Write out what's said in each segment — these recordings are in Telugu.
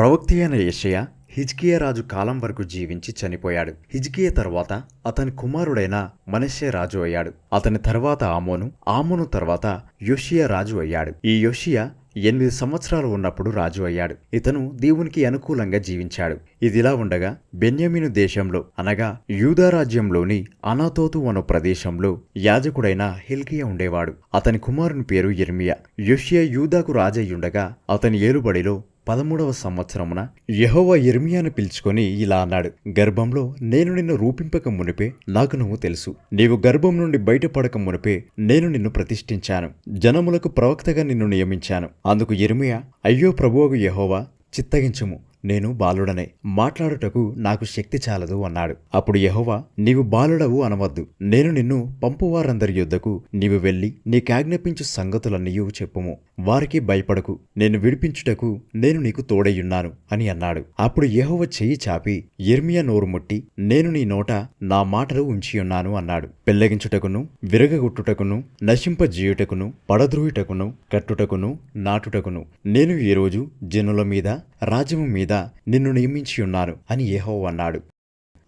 ప్రవక్తి అయిన యషయ హిజ్కియా రాజు కాలం వరకు జీవించి చనిపోయాడు. హిజ్కియా తర్వాత అతని కుమారుడైన మనషే రాజు అయ్యాడు. అతని తర్వాత ఆమోను ఆమోను తర్వాత యోషియా రాజు అయ్యాడు. ఈ యోషియా ఎనిమిది సంవత్సరాలు ఉన్నప్పుడు రాజు అయ్యాడు. ఇతను దేవునికి అనుకూలంగా జీవించాడు. ఇదిలా ఉండగా బెన్యామీను దేశంలో అనగా యూదా రాజ్యంలోని అనాతోతు అను ప్రదేశంలో యాజకుడైన హిల్కియా ఉండేవాడు. అతని కుమారుని పేరు ఇర్మియా యుషియా యూదాకు రాజయ్యుండగా అతని ఏలుబడిలో పదమూడవ సంవత్సరమున యహోవా ఎర్మియాను పిలుచుకొని ఇలా అన్నాడు గర్భంలో నేను నిన్ను రూపింపక మునిపే నాకు నువ్వు తెలుసు. నీవు గర్భం నుండి బయటపడక మునిపే నేను నిన్ను ప్రతిష్ఠించాను. జనములకు ప్రవక్తగా నిన్ను నియమించాను. అందుకు ఎర్మియా అయ్యో ప్రభువుకు యహోవా చిత్తగించుము. నేను బాలుడనే. మాట్లాడుటకు నాకు శక్తి చాలదు అన్నాడు. అప్పుడు యహోవా నీవు బాలుడవు అనవద్దు. నేను నిన్ను పంపువారందరి యుద్ధకు నీవు వెళ్ళి నీకాజ్ఞాపించు సంగతులన్నీయూ చెప్పుము. వారికి భయపడకు. నేను విడిపించుటకు నేను నీకు తోడయ్యున్నాను అని అన్నాడు. అప్పుడు యహోవ చెయ్యి చాపి ఎర్మియా నోరు ముట్టి నేను నీ నోట నా మాటలు ఉంచియున్నాను అన్నాడు. పెళ్ళగించుటకును విరగగొట్టుటకును నశింపజేయుటకును పడద్రోయుటకును కట్టుటకును నాటుటకును నేను ఈరోజు జనుల మీద రాజ్యము మీద నిన్ను నియమించియున్నాను అని ఏహో అన్నాడు.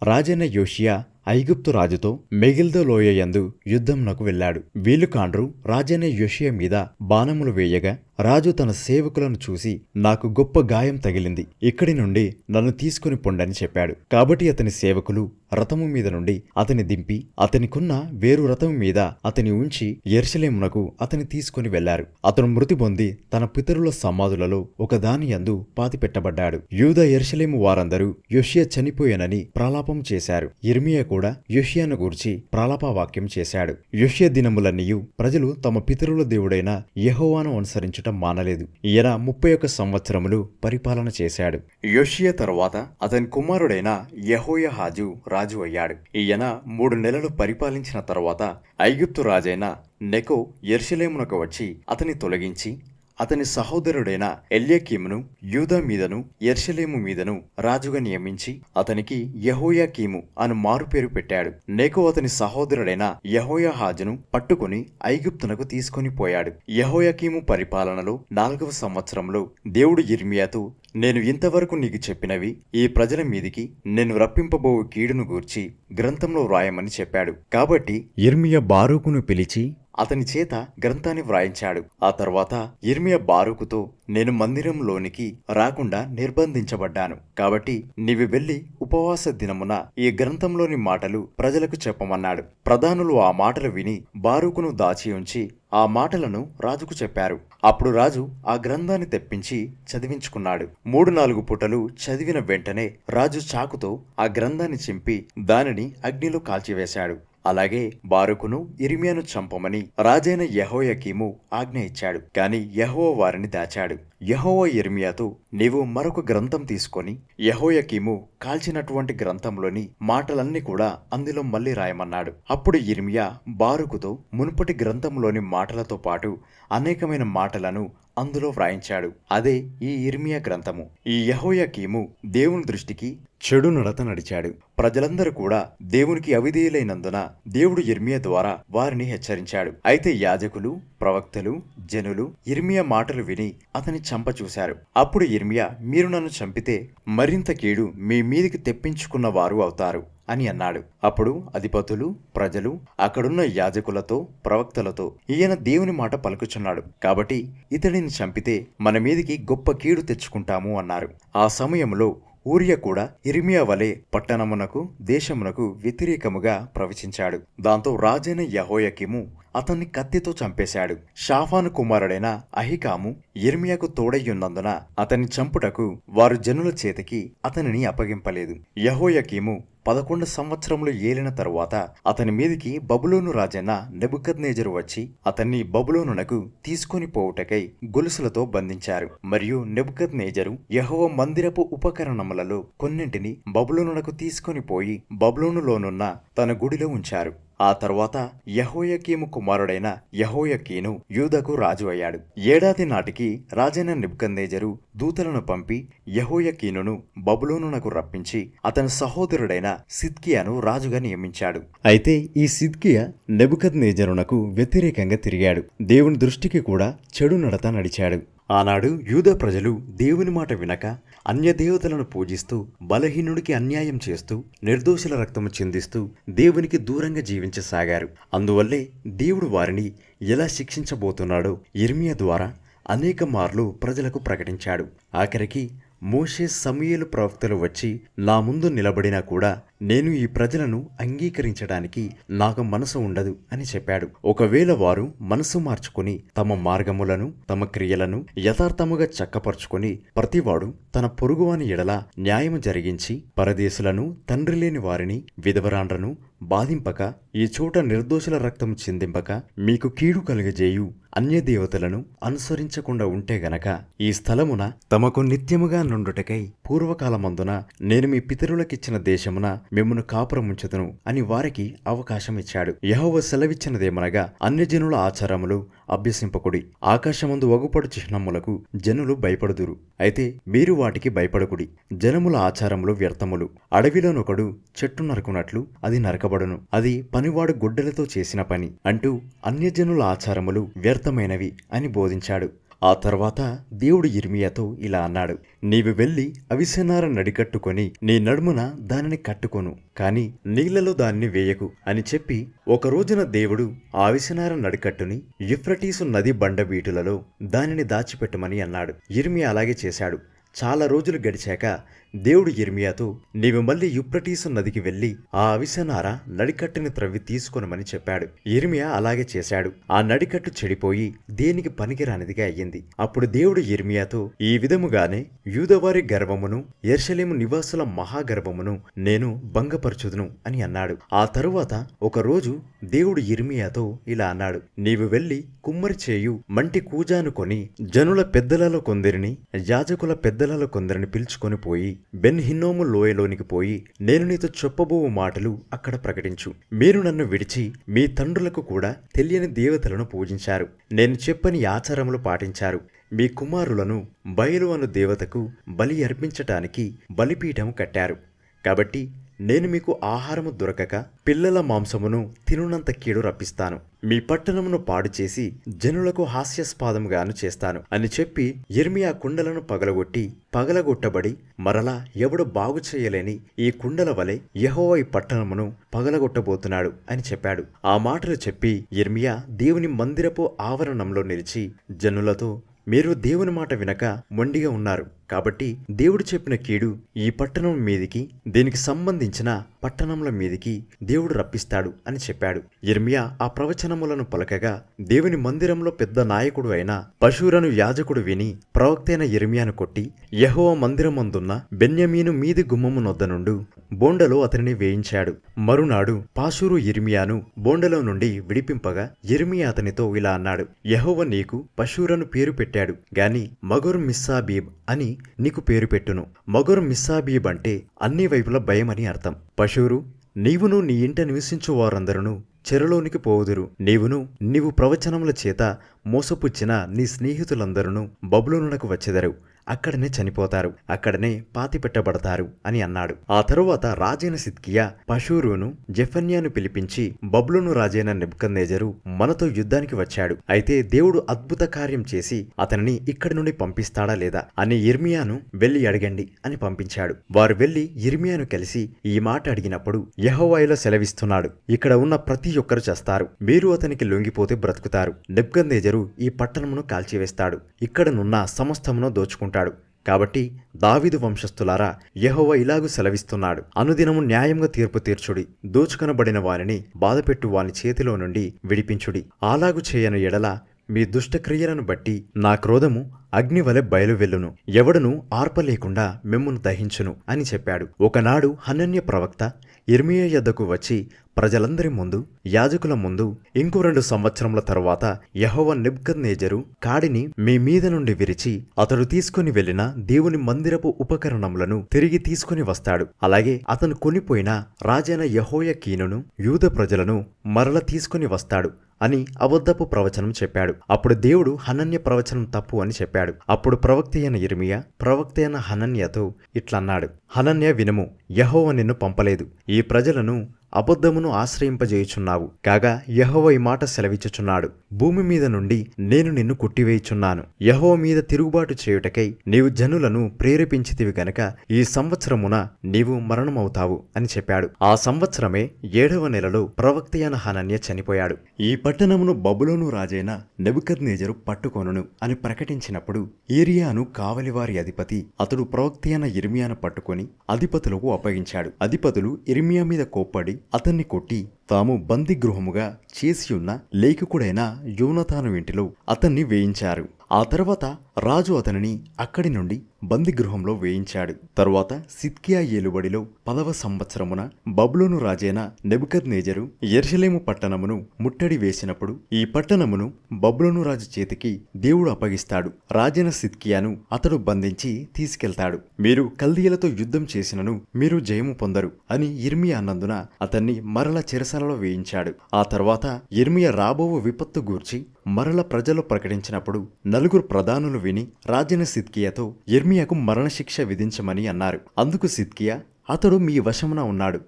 రాజైన యోషియా ఐగుప్తు రాజుతో మెగిల్దో లోయయందు యుద్ధంనకు వెళ్ళాడు. వీలుకాండ్రు రాజైన యోషియా మీద బాణములు వేయగా రాజు తన సేవకులను చూసి నాకు గొప్ప గాయం తగిలింది. ఇక్కడి నుండి నన్ను తీసుకుని పొండని చెప్పాడు. కాబట్టి అతని సేవకులు రథము మీద నుండి అతని దింపి అతనికున్న వేరు రథము మీద అతని ఉంచి ఎర్షలేమునకు అతని తీసుకుని వెళ్ళారు అతను మృతి పొంది తన పితరుల సమాధులలో ఒకదాని యందు పాతిపెట్టబడ్డాడు యూద ఎర్షలేము వారందరూ యోషియా చనిపోయానని ప్రలాపం చేశారు. ఇర్మియా కూడా యోషియాను గూర్చి ప్రలాపవాక్యం చేశాడు. యోషియా దినములన్నీయు ప్రజలు తమ పితరుల దేవుడైన యెహోవాను అనుసరించటం మానలేదు. ఈయన ముప్పై ఒక్క సంవత్సరములు పరిపాలన చేశాడు. యోషియా తరువాత అతని కుమారుడైన యహోయహాజు రాజు అయ్యాడు. ఈయన మూడు నెలలు పరిపాలించిన తరువాత ఐగుప్తు రాజైన నెకో ఎర్షలేమునకు వచ్చి అతని తొలగించి అతని సహోదరుడైన ఎల్యకీమును యూదా మీదను ఎర్షలేము మీదను రాజుగా నియమించి అతనికి యహోయాకీము అను మారుపేరు పెట్టాడు. నేకో అతని సహోదరుడైన యహోయాహాజును పట్టుకుని ఐగుప్తునకు తీసుకుని పోయాడు. యహోయాకీము పరిపాలనలో నాలుగవ సంవత్సరంలో దేవుడు ఇర్మియాతో నేను ఇంతవరకు నీకు చెప్పినవి ఈ ప్రజల మీదికి నేను రప్పింపబోవు కీడును గూర్చి గ్రంథంలో వ్రాయమని చెప్పాడు. కాబట్టి ఇర్మియా బారూకును పిలిచి అతని చేత గ్రంథాన్ని వ్రాయించాడు. ఆ తర్వాత ఇర్మియా బారూకుతో నేను మందిరంలోనికి రాకుండా నిర్బంధించబడ్డాను. కాబట్టి నీవి వెళ్ళి ఉపవాస దినమున ఈ గ్రంథంలోని మాటలు ప్రజలకు చెప్పమన్నాడు. ప్రధానులు ఆ మాటలు విని బారూకును దాచి ఉంచి ఆ మాటలను రాజుకు చెప్పారు. అప్పుడు రాజు ఆ గ్రంథాన్ని తెప్పించి చదివించుకున్నాడు. మూడు నాలుగు పుటలు చదివిన వెంటనే రాజు చాకుతో ఆ గ్రంథాన్ని చింపి దానిని అగ్నిలో కాల్చివేశాడు. అలాగే బారుకును ఇరిమియాను చంపమని రాజైన యహోయకీము ఆజ్ఞ ఇచ్చాడు. కాని యహో వారిని దాచాడు. యహోవ ఇర్మియాతో నీవు మరొక గ్రంథం తీసుకొని యహోయకీము కాల్చినటువంటి గ్రంథంలోని మాటలన్నీ కూడా అందులో మళ్ళీ రాయమన్నాడు. అప్పుడు ఇర్మియా బారుకుతో మునుపటి గ్రంథంలోని మాటలతో పాటు అనేకమైన మాటలను అందులో వ్రాయించాడు. అదే ఈ ఇర్మియా గ్రంథము. ఈ యహోయకీము దేవుని దృష్టికి చెడు నడత నడిచాడు. ప్రజలందరూ కూడా దేవునికి అవిధేయులైనందున దేవుడు ఇర్మియా ద్వారా వారిని హెచ్చరించాడు. అయితే యాజకులు ప్రవక్తలు జనులు ఇర్మియా మాటలు విని అతని చంపచూశారు అప్పుడు ఇర్మియా మీరు నన్ను చంపితే మరింత కీడు మీ మీదికి తెప్పించుకున్న వారు అవుతారు అని అన్నాడు. అప్పుడు అధిపతులు ప్రజలు అక్కడున్న యాజకులతో ప్రవక్తలతో ఈయన దేవుని మాట పలుకుచున్నాడు. కాబట్టి ఇతడిని చంపితే మన మీదికి గొప్ప కీడు తెచ్చుకుంటాము అన్నారు. ఆ సమయంలో ఊరియా కూడా ఇర్మియా వలె పట్టణమునకు దేశమునకు వ్యతిరేకముగా ప్రవచించాడు. దాంతో రాజైన యహోయకిము అతన్ని కత్తితో చంపేశాడు. షాఫాను కుమారుడైన అహికాము ఇర్మియాకు తోడయ్యున్నందున అతన్ని చంపుటకు వారు జనుల చేతికి అతనిని అప్పగింపలేదు. యహోయకీము పదకొండు సంవత్సరములు ఏలిన తరువాత అతని మీదికి బబులోను రాజైన నెబుకద్నేజరు వచ్చి అతన్ని బబులోనునకు తీసుకొని పోవుటకై గొలుసులతో బంధించారు. మరియు నెబుకద్నేజరు యహోవ మందిరపు ఉపకరణములలో కొన్నింటిని బబులోనునకు తీసుకొని పోయి బబులోనులోనున్న తన గుడిలో ఉంచారు. ఆ తర్వాత యహోయకీము కుమారుడైన యహోయకీను యూదకు రాజు అయ్యాడు. ఏడాది నాటికి రాజైన నిబ్కందేజరు దూతలను పంపి యహోయకీనును బబులోనునకు రప్పించి అతని సహోదరుడైన సిద్కియాను రాజుగా నియమించాడు. అయితే ఈ సిద్కియా నెబుకద్నేజరునకు వ్యతిరేకంగా తిరిగాడు. దేవుని దృష్టికి కూడా చెడు నడత నడిచాడు. ఆనాడు యూద ప్రజలు దేవుని మాట వినక అన్యదేవతలను పూజిస్తూ బలహీనుడికి అన్యాయం చేస్తూ నిర్దోషుల రక్తము చిందిస్తూ దేవునికి దూరంగా జీవించసాగారు. అందువల్లే దేవుడు వారిని ఎలా శిక్షించబోతున్నాడో ఇర్మియా ద్వారా అనేక మార్లు ప్రజలకు ప్రకటించాడు. ఆఖరికి మోషే సమూయేలు ప్రవక్తలు వచ్చి నా ముందు నిలబడినా కూడా నేను ఈ ప్రజలను అంగీకరించడానికి నాకు మనసు ఉండదు అని చెప్పాడు. ఒకవేళ వారు మనసు మార్చుకుని తమ మార్గములను తమ క్రియలను యథార్థముగా చక్కపరుచుకొని ప్రతివాడు తన పొరుగువాని ఎడల న్యాయము జరిగించి పరదేశులను తండ్రి లేని వారిని విధవరాండ్రను బాధింపక ఈ చోట నిర్దోషుల రక్తం చిందింపక మీకు కీడు కలుగజేయు. అన్యదేవతలను అనుసరించకుండా ఉంటే గనక ఈ స్థలమున తమకు నిత్యముగా నుండుటకై పూర్వకాలమందున నేను మీ పితరులకిచ్చిన దేశమున మిమ్మను కాపురముంచుదును అని వారికి అవకాశం ఇచ్చాడు యహోవ సెలవిచ్చినదేమనగా అన్యజనుల ఆచారములు అభ్యసింపకుడి. ఆకాశమందు వగుపడు చిహ్నములకు జనులు భయపడుదురు. అయితే మీరు వాటికి భయపడకుడి. జనముల ఆచారములు వ్యర్థములు. అడవిలోనొకడు చెట్టు నరుకున్నట్లు అది నరకబడును. అది పనివాడు గుడ్డలతో చేసిన పని అంటూ అన్యజనుల ఆచారములు వ్యర్థమైనవి అని బోధించాడు. ఆ తర్వాత దేవుడు ఇర్మియాతో ఇలా అన్నాడు నీవు వెళ్ళి అవిసెనార నడికట్టుకొని నీ నడుమున దానిని కట్టుకొను కాని నీళ్ళలో దాన్ని వేయకు అని చెప్పి ఒక రోజున దేవుడు ఆ అవిసెనార నడికట్టుని యుఫ్రటీసు నది బండబీటులలో దానిని దాచిపెట్టమని అన్నాడు. ఇర్మియా అలాగే చేశాడు. చాలా రోజులు గడిచాక దేవుడు ఇర్మియాతో నీవు మళ్ళీ యుప్రటీసు నదికి వెళ్ళి ఆ అవిసనార నడికట్టుని త్రవ్వి తీసుకొనమని చెప్పాడు. ఇర్మియా అలాగే చేశాడు. ఆ నడికట్టు చెడిపోయి దేనికి పనికిరానిదిగా అయ్యింది. అప్పుడు దేవుడు ఇర్మియాతో ఈ విధముగానే యూదవారి గర్వమును ఎర్షలేము నివాసుల మహాగర్వమును నేను భంగపరచుదును అని అన్నాడు. ఆ తరువాత ఒకరోజు దేవుడు ఇర్మియాతో ఇలా అన్నాడు నీవు వెళ్ళి కుమ్మరి చేయు మంటి కూజాను కొని జనుల పెద్దలలో కొందరిని యాజకుల పెద్దలలో కొందరిని పిలుచుకొని పోయి బెన్ హిన్నోము లోయలోనికి పోయి నేను నీతో చెప్పబో మాటలు అక్కడ ప్రకటించు. మీరు నన్ను విడిచి మీ తండ్రులకు కూడా తెలియని దేవతలను పూజించారు. నేను చెప్పని ఆచారములు పాటించారు. మీ కుమారులను బయలు అను దేవతకు బలి అర్పించటానికి బలిపీఠం కట్టారు. కాబట్టి నేను మీకు ఆహారము దొరకక పిల్లల మాంసమును తినునంత కీడు రప్పిస్తాను. మీ పట్టణమును పాడు చేసి జనులకు హాస్యాస్పాదముగాను చేస్తాను. అని చెప్పి ఎర్మియా కుండలను పగలగొట్టి పగలగొట్టబడి మరలా ఎవడు బాగు చేయలేని ఈ కుండల వలె యహోవై ఈ పట్టణమును పగలగొట్టబోతున్నాడు అని చెప్పాడు. ఆ మాటలు చెప్పి ఎర్మియా దేవుని మందిరపు ఆవరణంలో నిలిచి జనులతో మీరు దేవుని మాట వినక మొండిగా ఉన్నారు. కాబట్టి దేవుడు చెప్పిన కీడు ఈ పట్టణం మీదికి దీనికి సంబంధించిన పట్టణముల మీదికి దేవుడు రప్పిస్తాడు అని చెప్పాడు. ఇర్మియా ఆ ప్రవచనములను పలకగా దేవుని మందిరంలో పెద్ద నాయకుడు అయిన పశురను యాజకుడు విని ప్రవక్తైన ఇర్మియాను కొట్టి యహోవ మందిరమందున్న బెన్యమీను మీది గుమ్మము నొద్ద నుండు బోండలో అతనిని వేయించాడు. మరునాడు పాశూరు ఇర్మియాను బోండలో నుండి విడిపింపగా ఇర్మియా అతనితో ఇలా అన్నాడు. యహోవ నీకు పశూరను పేరు పెట్టాడు. గాని మగొర్ మిస్సాబీబ్ అని నీకు పేరు పెట్టును. మగురు మిస్సాబీబ్ అంటే అన్ని వైపుల భయమని అర్థం. పశువురు నీవును నీ ఇంట నివసించు వారందరూ చెరలోనికి పోవుదురు. నీవును నీవు ప్రవచనముల చేత మోసపుచ్చిన నీ స్నేహితులందరూ బబులోనునకు వచ్చెదరు. అక్కడనే చనిపోతారు అక్కడనే పాతిపెట్టబడతారు అని అన్నాడు. ఆ తరువాత రాజైన సిద్కియా పషూరును జెఫన్యాను పిలిపించి బబ్లును రాజైన నెబ్కన్నేజరు మనతో యుద్ధానికి వచ్చాడు. అయితే దేవుడు అద్భుత కార్యం చేసి అతనిని ఇక్కడి నుండి పంపిస్తాడా లేదా అని ఇర్మియాను వెళ్ళి అడగండి అని పంపించాడు. వారు వెళ్ళి ఇర్మియాను కలిసి ఈ మాట అడిగినప్పుడు యహోవాయిలో సెలవిస్తున్నాడు ఇక్కడ ఉన్న ప్రతి ఒక్కరు చేస్తారు మీరు అతనికి లొంగిపోతే బ్రతుకుతారు. నెబ్కన్నేజరు ఈ పట్టణమును కాల్చివేస్తాడు ఇక్కడనున్న సమస్తమును దోచుకుంటాడు కాబట్టి దావీదు వంశస్థులారా యహోవ ఇలాగు సెలవిస్తున్నాడు. అనుదినము న్యాయంగా తీర్పు తీర్చుడి. దోచుకొనబడిన వారిని బాధపెట్టు వాని చేతిలో నుండి విడిపించుడి. అలాగు చేయను ఎడల మీ దుష్టక్రియలను బట్టి నా క్రోధము అగ్నివలె బయలువెల్లును. ఎవడును ఆర్పలేకుండా మిమ్మును దహించును అని చెప్పాడు. ఒకనాడు హనన్య ప్రవక్త ఇర్మియా యొద్దకు వచ్చి ప్రజలందరి ముందు యాజకుల ముందు ఇంకో రెండు సంవత్సరముల తరువాత యహోవ నెబ్కద్నేజరు కాడిని మీ మీద నుండి విరిచి అతడు తీసుకుని వెళ్ళిన దేవుని మందిరపు ఉపకరణములను తిరిగి తీసుకుని వస్తాడు. అలాగే అతను కొనిపోయిన రాజైన యహోయ కీనును యూద ప్రజలను మరల తీసుకుని వస్తాడు అని అబద్ధపు ప్రవచనం చెప్పాడు. అప్పుడు దేవుడు హనన్య ప్రవచనం తప్పు అని చెప్పాడు. అప్పుడు ప్రవక్త అయిన ఇర్మియా ప్రవక్త అయిన హనన్యతో ఇట్లన్నాడు. హనన్య వినుము యహోవ నిన్ను పంపలేదు. ఈ ప్రజలను అబద్ధమును ఆశ్రయింపజేయుచున్నావు. కాగా యహోవ ఈ మాట సెలవిచ్చుచున్నాడు. భూమి మీద నుండి నేను నిన్ను కొట్టివేయుచున్నాను. యహోవ మీద తిరుగుబాటు చేయుటకై నీవు జనులను ప్రేరేపించితివి గనక ఈ సంవత్సరమున నీవు మరణమవుతావు అని చెప్పాడు. ఆ సంవత్సరమే ఏడవ నెలలో ప్రవక్త హనన్య చనిపోయాడు. ఈ పట్టణమును బబులోను రాజైన నెబుకద్నేజరు పట్టుకొనును అని ప్రకటించినప్పుడు ఏరియాను కావలివారి అధిపతి అతడు ప్రవక్త ఇర్మియాను పట్టుకొని అధిపతులకు అప్పగించాడు. అధిపతులు ఇర్మియా మీద కోప్పడి అతన్ని కొట్టి తాము బందిగృహముగా చేసియున్న లేఖకుడైన యోనతాను ఇంటిలో అతన్ని వేయించారు. ఆ తర్వాత రాజు అతనిని అక్కడి నుండి బందిగృహంలో వేయించాడు. తరువాత సిద్కియా ఏలుబడిలో పదవ సంవత్సరమున బబ్లోను రాజైన నెబుకద్ నేజరు ఎర్షలేము పట్టణమును ముట్టడి వేసినప్పుడు ఈ పట్టణమును బబ్లోను రాజు చేతికి దేవుడు అప్పగిస్తాడు. రాజైన సిద్కియాను అతడు బంధించి తీసుకెళ్తాడు. మీరు కల్దీయులతో యుద్ధం చేసినను మీరు జయము పొందరు అని ఇర్మియా అన్నందున అతన్ని మరల చెరసాలలో వేయించాడు. ఆ తర్వాత ఇర్మియా రాబోవు విపత్తు గూర్చి మరల ప్రజలు ప్రకటించినప్పుడు నలుగురు ప్రధానులు విని రాజైన సిద్కియాతో ఎర్మియాకు మరణశిక్ష విధించమని అన్నారు. అందుకు సిద్కియా అతడు మీ వశమున ఉన్నాడు.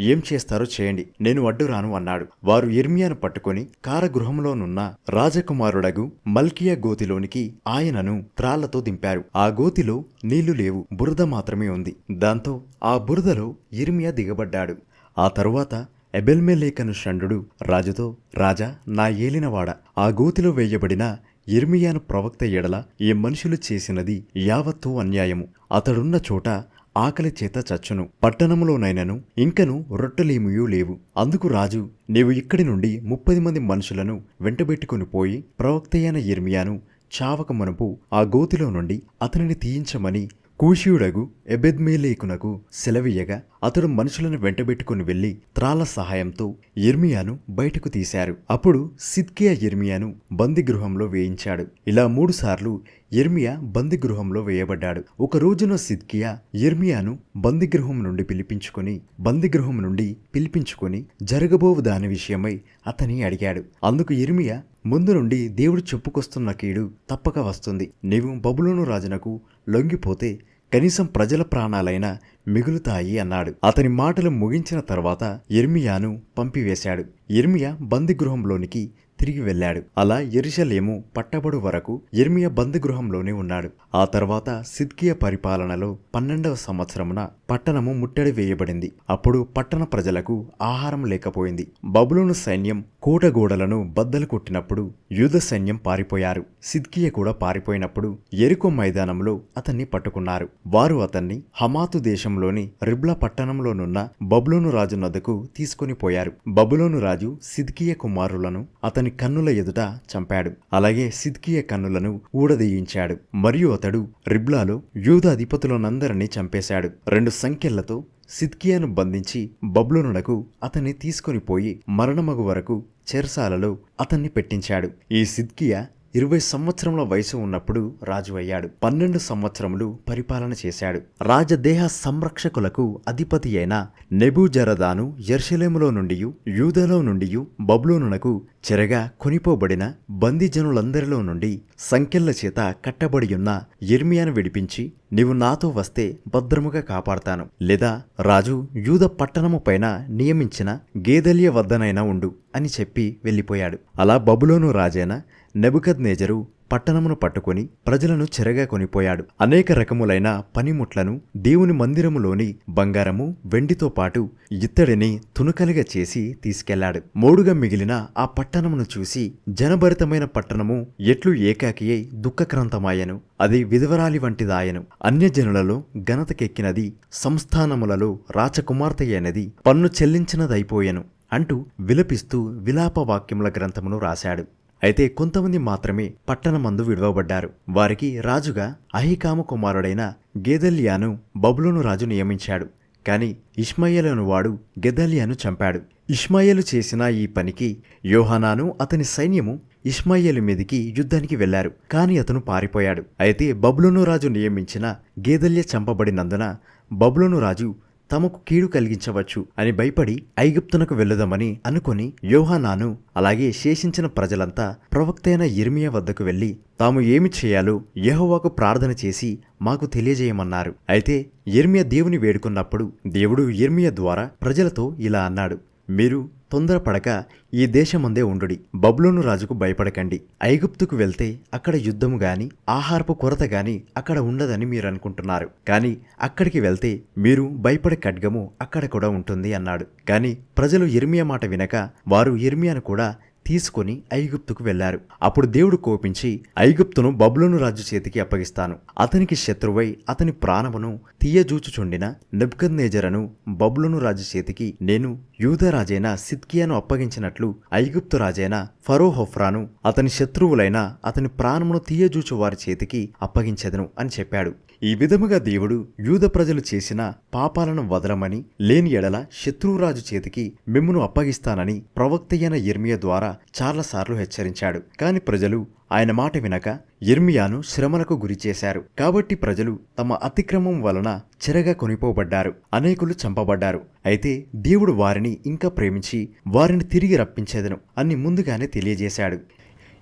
ఏం చేస్తారో చేయండి నేను అడ్డురాను అన్నాడు. వారు ఇర్మియాను పట్టుకొని కారగృహంలోనున్న రాజకుమారుడగు మల్కియా గోతిలోనికి ఆయనను త్రాళ్ళతో దింపారు. ఆ గోతిలో నీళ్ళు లేవు బురద మాత్రమే ఉంది. దాంతో ఆ బురదలో ఇర్మియా దిగబడ్డాడు. ఆ తరువాత ఎబెల్మెలేకను షండు రాజుతో రాజా నా ఏలినవాడ. ఆ గోతిలో వేయబడిన ఇర్మియాను ప్రవక్త ఎడల ఈ మనుషులు చేసినది యావత్తూ అన్యాయము. అతడున్న చోట ఆకలి చేత చచ్చును. పట్టణంలోనైనను ఇంకను రొట్టెలేమియూ లేవు. అందుకు రాజు నీవు ఇక్కడి నుండి ముప్పది మంది మనుషులను వెంటబెట్టుకుని పోయి ప్రవక్తయైన ఇర్మియాను చావక మునుపు ఆ గోతిలో నుండి అతనిని తీయించమని కూషియుడగు ఎబెద్మేలేకునకు సెలవీయగా అతడు మనుషులను వెంటబెట్టుకుని వెళ్ళి త్రాల సహాయంతో ఇర్మియాను బయటకు తీశారు. అప్పుడు సిద్కియా ఇర్మియాను బందిగృహంలో వేయించాడు. ఇలా మూడుసార్లు ఇర్మియా బందిగృహంలో వేయబడ్డాడు. ఒక రోజున సిద్కియా ఇర్మియాను బందిగృహం నుండి పిలిపించుకొని బందిగృహం నుండి పిలిపించుకొని జరగబోవు దాని విషయమై అతని అడిగాడు. అందుకు ఇర్మియా ముందు నుండి దేవుడు చెప్పుకొస్తున్న కీడు తప్పక వస్తుంది. నీవు బబులోను రాజునకు లొంగిపోతే కనీసం ప్రజల ప్రాణాలైనా మిగులుతాయి అన్నాడు. అతని మాటలు ముగించిన తర్వాత ఇర్మియాను పంపివేశాడు. ఇర్మియా బందిగృహంలోనికి తిరిగి వెళ్ళాడు. అలా ఎరుషలేము పట్టబడు వరకు ఇర్మియా బందిగృహంలోనే ఉన్నాడు. ఆ తర్వాత సిద్కియ పరిపాలనలో పన్నెండవ సంవత్సరమున పట్టణము ముట్టడి వేయబడింది. అప్పుడు పట్టణ ప్రజలకు ఆహారం లేకపోయింది. బబులోను సైన్యం కోటగోడలను బద్దలు కొట్టినప్పుడు యుద్ధ సైన్యం పారిపోయారు. సిద్కియ కూడా పారిపోయినప్పుడు ఎరుకో మైదానంలో అతన్ని పట్టుకున్నారు. వారు అతన్ని హమాతు దేశంలోని రిబ్లా పట్టణంలోనున్న బబులోను రాజు నద్దకు తీసుకుని పోయారు. బబులోను రాజు సిద్కియ కుమారులను అతని కన్నుల ఎదుట చంపాడు. అలాగే సిద్కియ కన్నులను ఊడదీయించాడు. మరియు అతడు రిబ్లాలో యూదాధిపతులనందరినీ చంపేశాడు. రెండు సంఖ్యలతో సిద్కియాను బంధించి బబ్లోనునకు అతన్ని తీసుకుని పోయి మరణమగు వరకు చెరసాలలో అతన్ని పెట్టించాడు. ఈ సిద్కియా ఇరవై సంవత్సరముల వయసు ఉన్నప్పుడు రాజు అయ్యాడు. పన్నెండు సంవత్సరములు పరిపాలన చేశాడు. రాజదేహ సంరక్షకులకు అధిపతి అయిన నెబూజరదాను ఎర్షలేములో నుండి యూదలో నుండి బబ్లోనునకు చెరగా కొనిపోబడిన బందీజనులందరిలో నుండి సంఖ్యల చేత కట్టబడియున్న ఇర్మియాను విడిపించి నీవు నాతో వస్తే భద్రముగా కాపాడతాను. లేదా రాజు యూద పట్టణము పైన నియమించిన గేదెల్య వద్దనైనా ఉండు అని చెప్పి వెళ్ళిపోయాడు. అలా బబులోను రాజైన నెబుకద్నేజరు పట్టణమును పట్టుకొని ప్రజలను చెరగా కొనిపోయాడు. అనేక రకములైన పనిముట్లను దేవుని మందిరములోని బంగారము వెండితో పాటు ఇత్తడిని తునుకలుగా చేసి తీసుకెళ్ళాడు మూడుగా మిగిలిన ఆ పట్టణమును చూసి జనభరితమైన పట్టణము ఎట్లు ఏకాకియై దుఃఖక్రాంతమాయను. అది విధవరాలి వంటిదాయను. అన్యజనులలో ఘనతకెక్కినది సంస్థానములలో రాచకుమార్తె అయినది పన్ను చెల్లించినదైపోయెను అంటూ విలపిస్తూ విలాపవాక్యముల గ్రంథమును రాశాడు. అయితే కొంతమంది మాత్రమే పట్టణమందు విడవబడ్డారు. వారికి రాజుగా అహికాము కుమారుడైన గేదల్యాను బబులోను రాజు నియమించాడు. కాని ఇష్మయ్యలను వాడు గెదల్యాను చంపాడు. ఇష్మాయేలు చేసిన ఈ పనికి యోహానాను అతని సైన్యము ఇష్మాయేలు మీదికి యుద్ధానికి వెళ్ళారు కాని అతను పారిపోయాడు. అయితే బబులోను రాజు నియమించిన గేదల్య చంపబడినందున బబులోను రాజు తమకు కీడు కలిగించవచ్చు అని భయపడి ఐగుప్తునకు వెళ్ళుదామని అనుకుని యోహానాను అలాగే శేషించిన ప్రజలంతా ప్రవక్తైన ఇర్మియా వద్దకు వెళ్ళి తాము ఏమి చేయాలో యహోవాకు ప్రార్థన చేసి మాకు తెలియజేయమన్నారు. అయితే ఇర్మియా దేవుని వేడుకున్నప్పుడు దేవుడు ఇర్మియా ద్వారా ప్రజలతో ఇలా అన్నాడు మీరు తొందరపడక ఈ దేశమందే ఉండుడి. బబులోను రాజుకు భయపడకండి. ఐగుప్తుకు వెళ్తే అక్కడ యుద్ధము గాని ఆహారపు కొరత గాని అక్కడ ఉండదని మీరు అనుకుంటున్నారు కానీ అక్కడికి వెళ్తే మీరు భయపడే ఖడ్గము అక్కడ కూడా ఉంటుంది అన్నాడు. కానీ ప్రజలు ఇర్మియా మాట వినక వారు ఇర్మియాను కూడా తీసుకొని ఐగుప్తుకు వెళ్ళారు అప్పుడు దేవుడు కోపించి ఐగుప్తును బబులోను రాజు చేతికి అప్పగిస్తాను. అతనికి శత్రువై అతని ప్రాణమును తీయజూచుచుండిన నెబ్కద్నేజరను బబులోను రాజు చేతికి నేను యూదరాజైన సిద్కియాను అప్పగించినట్లు ఐగుప్తు రాజైన ఫరోహొఫ్రాను అతని శత్రువులైన అతని ప్రాణమును తీయజూచు వారి చేతికి అప్పగించెదను అని చెప్పాడు. ఈ విధముగా దేవుడు యూద ప్రజలు చేసిన పాపాలను వదలమని లేని ఎడల శత్రువురాజు చేతికి మిమ్మును అప్పగిస్తానని ప్రవక్తయ్యన ఇర్మియ ద్వారా చాలాసార్లు హెచ్చరించాడు. కాని ప్రజలు ఆయన మాట వినక ఇర్మియాను శ్రమలకు గురిచేశారు కాబట్టి ప్రజలు తమ అతిక్రమం వలన చెరగా కొనిపోబడ్డారు. అనేకులు చంపబడ్డారు. అయితే దేవుడు వారిని ఇంకా ప్రేమించి వారిని తిరిగి రప్పించేదను అని ముందుగానే తెలియజేశాడు.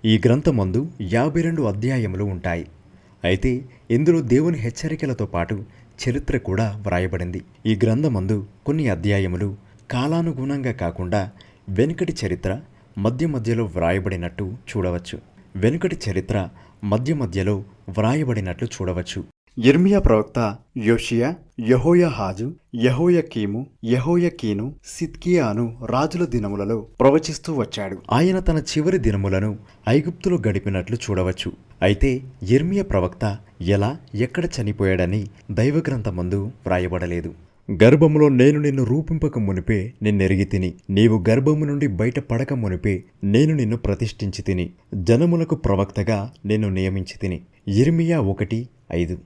ఈ గ్రంథమందు యాభై రెండు అధ్యాయములు ఉంటాయి. అయితే ఇందులో దేవుని హెచ్చరికలతో పాటు చరిత్ర కూడా వ్రాయబడింది. ఈ గ్రంథమందు కొన్ని అధ్యాయములు కాలానుగుణంగా కాకుండా వెనుకటి చరిత్ర మధ్య మధ్యలో వ్రాయబడినట్టు చూడవచ్చు. వెనుకటి చరిత్ర మధ్య మధ్యలో వ్రాయబడినట్లు చూడవచ్చు. ఇర్మియా ప్రవక్త యోషియా యహోయహాజు యహోయకీము యహోయకీను సిద్కియాను రాజుల దినములలో ప్రవచిస్తూ వచ్చాడు. ఆయన తన చివరి దినములను ఐగుప్తులో గడిపినట్లు చూడవచ్చు. అయితే ఇర్మియ ప్రవక్త ఎలా ఎక్కడ చనిపోయాడని దైవగ్రంథమందు వ్రాయబడలేదు. గర్భములో నేను నిన్ను రూపింపక మునిపే నిన్నెరిగి తిని నీవు గర్భము నుండి బయట పడక మునిపే నేను నిన్ను ప్రతిష్ఠించి తిని జనములకు ప్రవక్తగా నిన్ను నియమించి తిని. ఇర్మియా ఒకటి ఐదు.